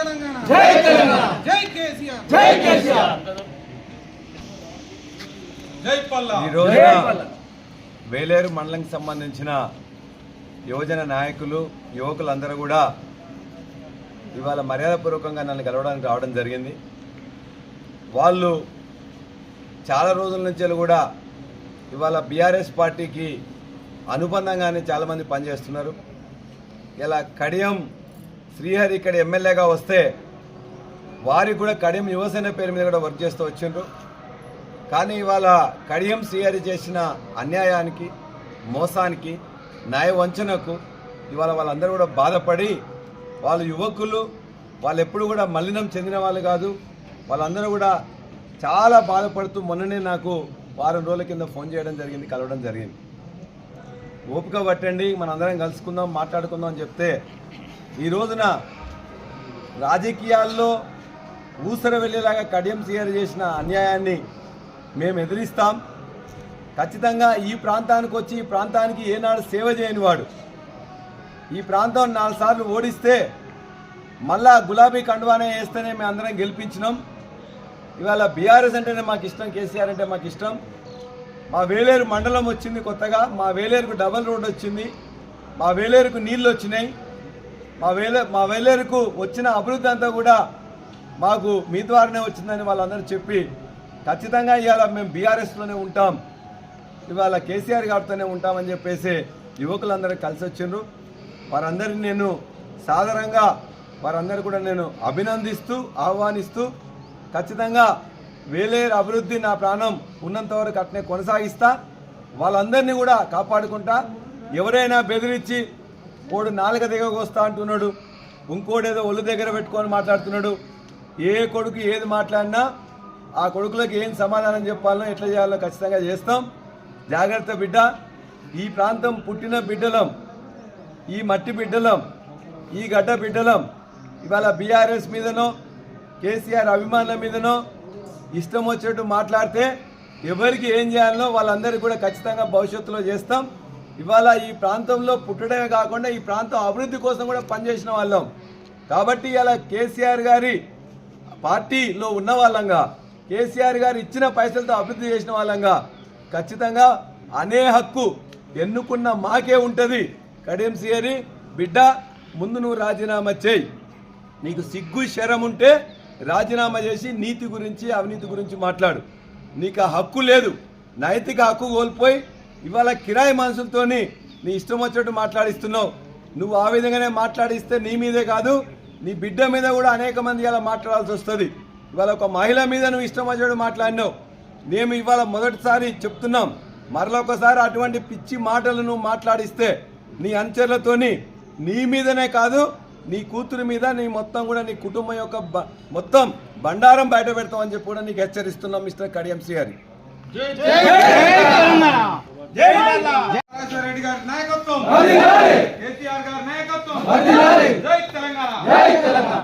జై తెలంగాణ. జై తెలంగాణ. జై కేసీఆర్. జై కేసీఆర్. జై పల్లా. ఈ రోజున. వేలేరు మండలంకి సంబంధించిన యువజన నాయకులు యువకులందరూ కూడా ఇవాళ మర్యాదపూర్వకంగా నన్ను కలవడానికి రావడం జరిగింది. వాళ్ళు చాలా రోజుల నుంచి కూడా ఇవాళ బీఆర్ఎస్ పార్టీకి అనుబంధంగానే చాలామంది పనిచేస్తున్నారు. ఇలా కడియం శ్రీహరి ఇక్కడ ఎమ్మెల్యేగా వస్తే వారికి కూడా కడియం యువసేన పేరు మీద కూడా వర్క్ చేస్తూ వచ్చిండ్రు. కానీ ఇవాళ కడియం శ్రీహరి చేసిన అన్యాయానికి మోసానికి న్యాయ వంచనకు ఇవాళ వాళ్ళందరూ కూడా బాధపడి వాళ్ళ యువకులు వాళ్ళు ఎప్పుడు కూడా మలినం చెందిన వాళ్ళు కాదు. వాళ్ళందరూ కూడా చాలా బాధపడుతూ మొన్ననే నాకు వారం రోజుల కింద ఫోన్ చేయడం జరిగింది కలవడం జరిగింది. ఓపిక పట్టండి మనందరం కలుసుకుందాం మాట్లాడుకుందాం అని చెప్తే ఈ రోజున రాజకీయాల్లో ఊసర వెళ్ళేలాగా కడియం సీఆర్ చేసిన అన్యాయాన్ని మేము ఎదిరిస్తాం. ఖచ్చితంగా ఈ ప్రాంతానికి వచ్చి ఈ ప్రాంతానికి ఏనాడు సేవ చేయని వాడు. ఈ ప్రాంతం నాలుగు సార్లు ఓడిస్తే మళ్ళా గులాబీ కండువానే వేస్తేనే మేము అందరం గెలిపించినాం. ఇవాళ బీఆర్ఎస్ అంటేనే మాకు ఇష్టం కేసీఆర్ అంటే మాకు ఇష్టం. మా వేలేరు మండలం వచ్చింది కొత్తగా మా వేలేరుకు డబల్ రోడ్ వచ్చింది మా వేలేరుకు నీళ్ళు వచ్చినాయి. మా వేలే మా వేలేరుకు వచ్చిన అభివృద్ధి అంతా కూడా మాకు మీ ద్వారానే వచ్చిందని వాళ్ళందరూ చెప్పి ఖచ్చితంగా ఇవాళ మేము బీఆర్ఎస్లోనే ఉంటాం. ఇవాళ కేసీఆర్ గారితోనే ఉంటామని చెప్పేసి యువకులందరూ కలిసి వచ్చిండ్రు. వారందరిని నేను సాధారణంగా వారందరూ కూడా నేను అభినందిస్తూ ఆహ్వానిస్తూ ఖచ్చితంగా వేలేరు అభివృద్ధి నా ప్రాణం ఉన్నంత వరకు అట్నే కొనసాగిస్తా వాళ్ళందరినీ కూడా కాపాడుకుంటా ఎవరైనా బెదిరించి ఓడు నాలుగ దిగకొస్తా వస్తా అంటున్నాడు. ఇంకోడేదో ఒళ్ళు దగ్గర పెట్టుకొని మాట్లాడుతున్నాడు. ఏ కొడుకు ఏది మాట్లాడినా ఆ కొడుకులకు ఏం సమాధానం చెప్పాలో ఎట్లా చేయాలో ఖచ్చితంగా చేస్తాం. జాగ్రత్త బిడ్డ. ఈ ప్రాంతం పుట్టిన బిడ్డలం. ఈ మట్టి బిడ్డలం. ఈ గడ్డ బిడ్డలం. ఇవాళ బీఆర్ఎస్ మీదనో కేసీఆర్ అభిమానుల మీదనో ఇష్టం వచ్చేట్టు మాట్లాడితే ఎవరికి ఏం చేయాలనో వాళ్ళందరికీ కూడా ఖచ్చితంగా భవిష్యత్తులో చేస్తాం. ఇవాళ ఈ ప్రాంతంలో పుట్టడమే కాకుండా ఈ ప్రాంతం అభివృద్ధి కోసం కూడా పనిచేసిన వాళ్ళం. కాబట్టి ఇలా కేసీఆర్ గారి పార్టీలో ఉన్న వాళ్ళంగా కేసీఆర్ గారు ఇచ్చిన పైసలతో అభివృద్ధి చేసిన వాళ్ళంగా ఖచ్చితంగా అనే హక్కు ఎన్నుకున్న మాకే ఉంటుంది. కడియం బిడ్డ ముందు నువ్వు రాజీనామా చేయి. నీకు సిగ్గు శరం ఉంటే రాజీనామా చేసి నీతి గురించి అవినీతి గురించి మాట్లాడు. నీకు ఆ హక్కు లేదు. నైతిక హక్కు కోల్పోయి ఇవాళ కిరాయి మనుషులతో నీ ఇష్టం వచ్చినట్టు మాట్లాడిస్తున్నావు. నువ్వు ఆ విధంగానే మాట్లాడిస్తే నీ మీదే కాదు నీ బిడ్డ మీద కూడా అనేక మంది ఇలా మాట్లాడాల్సి వస్తుంది. ఇవాళ ఒక మహిళ మీద నువ్వు ఇష్టం వచ్చినట్టు మాట్లాడినావు. మేము ఇవాళ మొదటిసారి చెప్తున్నాం మరలొకసారి అటువంటి పిచ్చి మాటలు నువ్వు మాట్లాడిస్తే నీ అంచెలతోని నీ మీదనే కాదు నీ కూతురు మీద నీ మొత్తం కూడా నీ కుటుంబం యొక్క మొత్తం బండారం బయట పెడతామని చెప్పి కూడా నీకు హెచ్చరిస్తున్నాం మిస్టర్ కడియంసి గారి. రెడ్డి గారి నాయకత్వం వర్ధిల్లాలి. కేసీఆర్ గారి నాయకత్వం